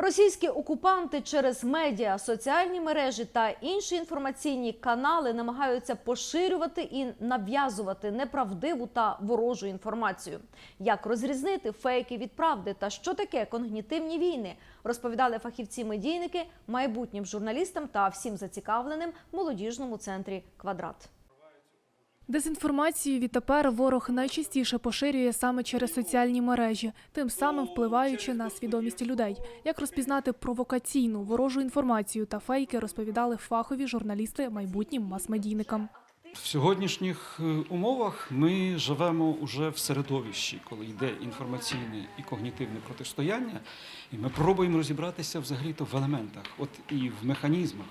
Російські окупанти через медіа, соціальні мережі та інші інформаційні канали намагаються поширювати і нав'язувати неправдиву та ворожу інформацію. Як розрізнити фейки від правди та що таке когнітивні війни, розповідали фахівці-медійники майбутнім журналістам та всім зацікавленим молодіжному центрі Квадрат. Дезінформацію відтепер ворог найчастіше поширює саме через соціальні мережі, тим самим впливаючи на свідомість людей. Як розпізнати провокаційну ворожу інформацію та фейки, розповідали фахові журналісти майбутнім мас-медійникам. В сьогоднішніх е, умовах ми живемо уже в середовищі, коли йде інформаційне і когнітивне протистояння, і ми пробуємо розібратися взагалі-то в елементах, от і в механізмах,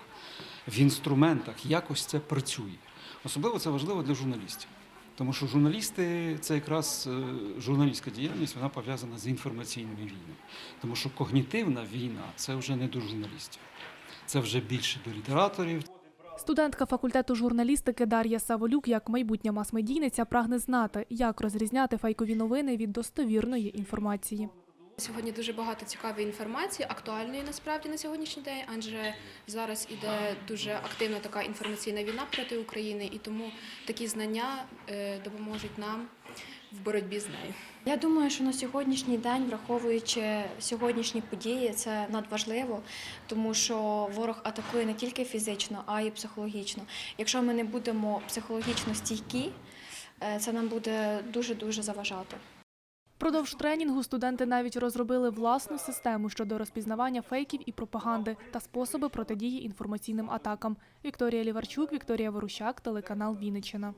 в інструментах, як ось це працює. Особливо це важливо для журналістів. Тому що журналісти це якраз е, журналістська діяльність, вона пов'язана з інформаційними війнами. Тому що когнітивна війна це вже не до журналістів, це вже більше до літераторів, Студентка факультету журналістики Дар'я Саволюк, як майбутня мас-медійниця, прагне знати, як розрізняти фейкові новини від достовірної інформації. Сьогодні дуже багато цікавої інформації, актуальної насправді на сьогоднішній день, адже зараз іде дуже активна така інформаційна війна проти України, і тому такі знання е, допоможуть нам в боротьбі з нею. Я думаю, що на сьогоднішній день, враховуючи сьогоднішні події, це надважливо, тому що ворог атакує не тільки фізично, а й психологічно. Якщо ми не будемо психологічно стійкі, е, це нам буде дуже дуже заважати. Продовж тренінгу студенти навіть розробили власну систему щодо розпізнавання фейків і пропаганди та способи протидії інформаційним атакам. Вікторія Ліварчук, Вікторія Ворущак, телеканал Вінниччина.